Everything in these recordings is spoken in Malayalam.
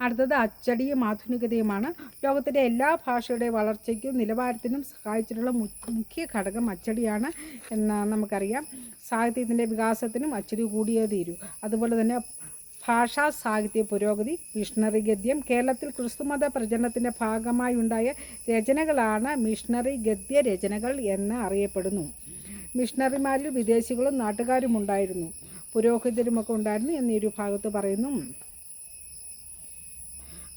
അടുത്തത് അച്ചടിയും ആധുനികതയുമാണ്. ലോകത്തിന്റെ എല്ലാ ഭാഷയുടെ വളർച്ചയ്ക്കും നിലവാരത്തിനും സഹായിച്ചിട്ടുള്ള മുഖ്യ ഘടകം അച്ചടിയാണ് എന്ന് നമുക്കറിയാം. സാഹിത്യത്തിന്റെ വികാസത്തിനും അച്ചടി കൂടിയേ തീരൂ. അതുപോലെ തന്നെ ഭാഷാ സാഹിത്യ പുരോഗതി മിഷണറി ഗദ്യം കേരളത്തിൽ ക്രിസ്തുമത പ്രചരണത്തിന്റെ ഭാഗമായി ഉണ്ടായ രചനകളാണ് മിഷണറി ഗദ്യ രചനകൾ എന്ന് അറിയപ്പെടുന്നു. മിഷണറിമാരിൽ വിദേശികളും നാട്ടുകാരും ഉണ്ടായിരുന്നു. പുരോഹിതരുമൊക്കെ ഉണ്ടായിരുന്നു എന്നീ ഒരു ഭാഗത്ത് പറയുന്നു.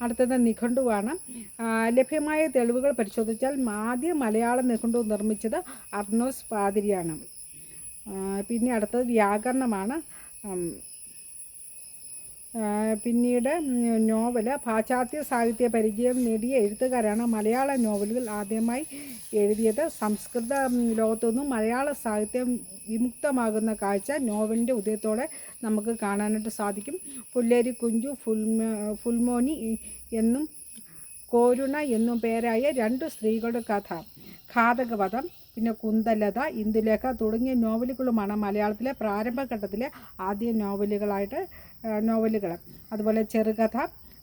അടുത്തത് നിഘണ്ടുവാണ്. ലഭ്യമായ തെളിവുകൾ പരിശോധിച്ചാൽ ആദ്യ മലയാള നിഘണ്ടു നിർമ്മിച്ചത് അർണോസ് പാതിരിയാണ്. പിന്നെ അടുത്തത് വ്യാകരണമാണ്. പിന്നീട് നോവൽ പാശ്ചാത്യ സാഹിത്യ പരിചയം നേടിയ എഴുത്തുകാരാണ് മലയാള നോവലുകൾ ആദ്യമായി എഴുതിയത്. സംസ്കൃത ലോകത്തുനിന്നും മലയാള സാഹിത്യം വിമുക്തമാകുന്ന കാഴ്ച നോവലിന്റെ ഉദയത്തോടെ നമുക്ക് കാണാനായിട്ട് സാധിക്കും. പുല്ലേരി കുഞ്ചു ഫുൽമോ ഫുൽമോനി എന്നും കോരുണ എന്നും പേരായ രണ്ട് സ്ത്രീകളുടെ കഥ. ഘാതകവധം പിന്നെ കുന്തലത ഇന്ദുലേഖ തുടങ്ങിയ നോവലുകളുമാണ് മലയാളത്തിലെ പ്രാരംഭഘട്ടത്തിലെ ആദ്യ നോവലുകളായിട്ട് നോവലുകൾ. അതുപോലെ ചെറുകഥ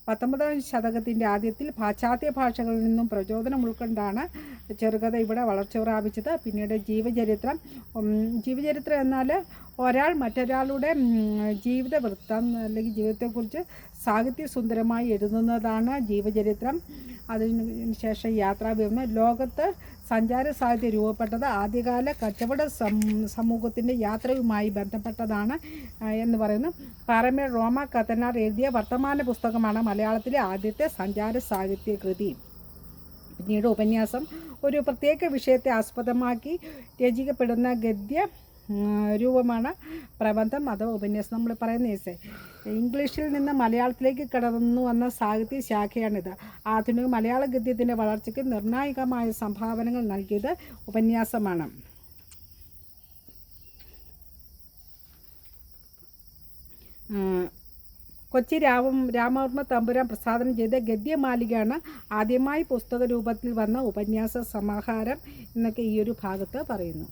പത്തൊമ്പതാം ശതകത്തിന്റെ ആദ്യത്തിൽ പാശ്ചാത്യ ഭാഷകളിൽ നിന്നും പ്രചോദനം ഉൾക്കൊണ്ടാണ് ചെറുകഥ ഇവിടെ വളർച്ച പ്രാപിച്ചത്. പിന്നീട് ജീവചരിത്രം. ജീവചരിത്രം എന്നാൽ ഒരാൾ മറ്റൊരാളുടെ ജീവിത വൃത്തം അല്ലെങ്കിൽ ജീവിതത്തെക്കുറിച്ച് സാഹിത്യസുന്ദരമായി എഴുതുന്നതാണ് ജീവചരിത്രം. അതിന് ശേഷം യാത്രാവിവരണം ലോകത്ത് സഞ്ചാര സാഹിത്യം രൂപപ്പെട്ടത് ആദ്യകാല കച്ചവട സമൂഹത്തിന്റെ യാത്രയുമായി ബന്ധപ്പെട്ടതാണ് എന്ന് പറയുന്നു. പാറമേൽ റോമ കത്തനാർ എഴുതിയ വർത്തമാന പുസ്തകമാണ് മലയാളത്തിലെ ആദ്യത്തെ സഞ്ചാര സാഹിത്യ കൃതി പിന്നീട് ഉപന്യാസം ഒരു പ്രത്യേക വിഷയത്തെ ആസ്പദമാക്കി രചിക്കപ്പെടുന്ന ഗദ്യ രൂപമാണ് പ്രബന്ധം അഥവാ ഉപന്യാസം നമ്മൾ പറയുന്ന കേസ് ഇംഗ്ലീഷിൽ നിന്ന് മലയാളത്തിലേക്ക് കടന്നു വന്ന സാഹിത്യ ശാഖയാണിത്. ആധുനിക മലയാള ഗദ്യത്തിന്റെ വളർച്ചയ്ക്ക് നിർണായകമായ സംഭാവനകൾ നൽകിയത് ഉപന്യാസമാണ്. കൊച്ചി രാമ രാമവർമ്മ തമ്പുരാൻ പ്രസാദനം ചെയ്ത ഗദ്യമാലികയാണ് ആദ്യമായി പുസ്തക രൂപത്തിൽ വന്ന ഉപന്യാസ സമാഹാരം എന്നൊക്കെ ഈ ഒരു ഭാഗത്ത് പറയുന്നു.